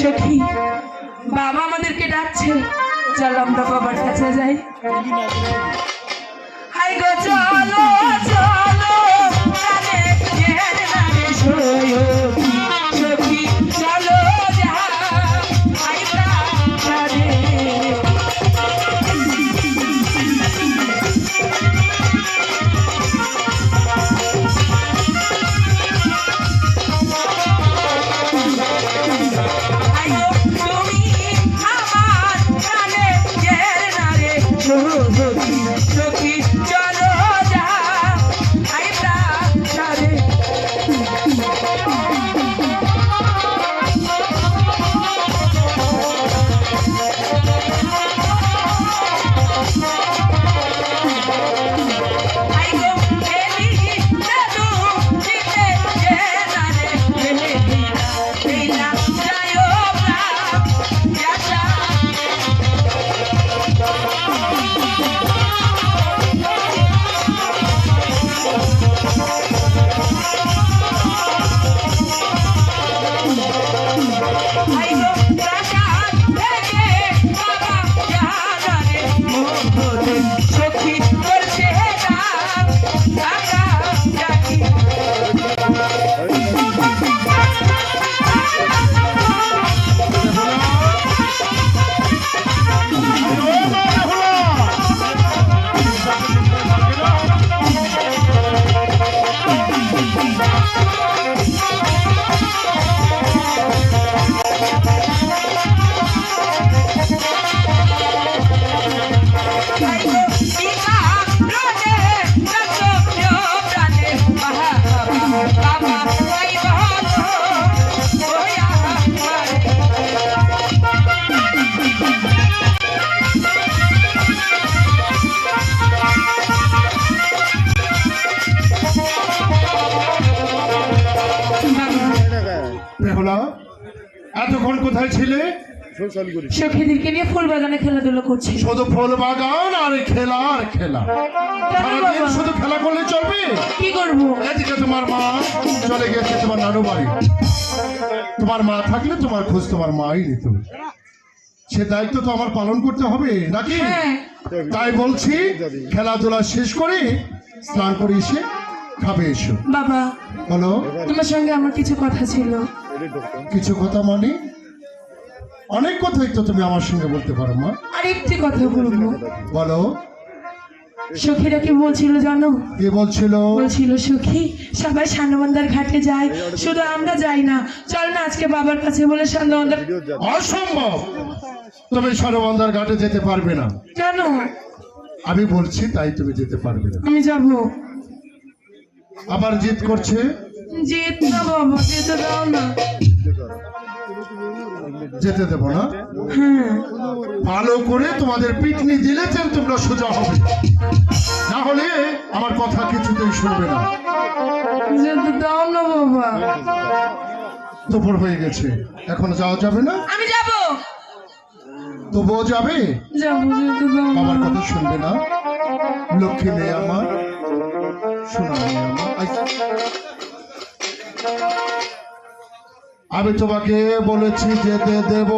সখী বাবা আমাদেরকে ডাকছে। চল আমরা বাবার কাছে হাই গো চলো চলো। নারে সখী, বেহুলা এতক্ষণ কোথায় ছিলে? সখীদেরকে নিয়ে ফুল বাগানে খেলাধুলো করছি। শুধু ফুল বাগান আর খেলা আর খেলা। সারাদিন শুধু খেলা করলে চলবে? কি করব? এদিকে তোমার মা চলে গেছে তোমার নানু বাড়ি। তোমার মা থাকলে তোমার খোঁজ তোমার মাই নিত। সে দায়িত্ব তো আমার পালন করতে হবে নাকি? হ্যাঁ। তাই বলছি খেলাধুলা শেষ করে স্নান করে এসে খাবে এসো। বাবা বলো। তোমার সঙ্গে আমার কিছু কথা ছিল। কিছু কথা মানে? অনেক কথাই তো তুমি আমার সঙ্গে বলতে পারো মা। আর একটি কথা বলব। বলো। সখীরা কি বলছিল জানো? কে বলছিল? বলছিল সখী সবাই সান্নবন্দার ঘাটে যায়। শুধু আমরা যাই না। চল না আজকে বাবার কাছে বলে সান্নবন্দার অসম্ভব! তুমি সরবন্দার ঘাটে যেতে পারবে না। কেন? আমি বলছি তাই তুমি যেতে পারবে না। আমি যাব। আবার জিদ করছে? যেত দাও না যেতে দেব না? হ্যাঁ ভালো করে তোমাদের পিটনি দিলে যেন তোমরা সোজা হবে। না হলে আমার কথা কিছুতেই শুনবে না। যেতে দাও না বাবা দুপুর হয়ে গেছে। এখন যাওয়া যাবে না? আমি যাব। তবুও যাবে? আমার কথা শুনবে না? লক্ষ্মী মেয়ে আমার। শোনা আমি তোমাকে বলেছি যেতে দেব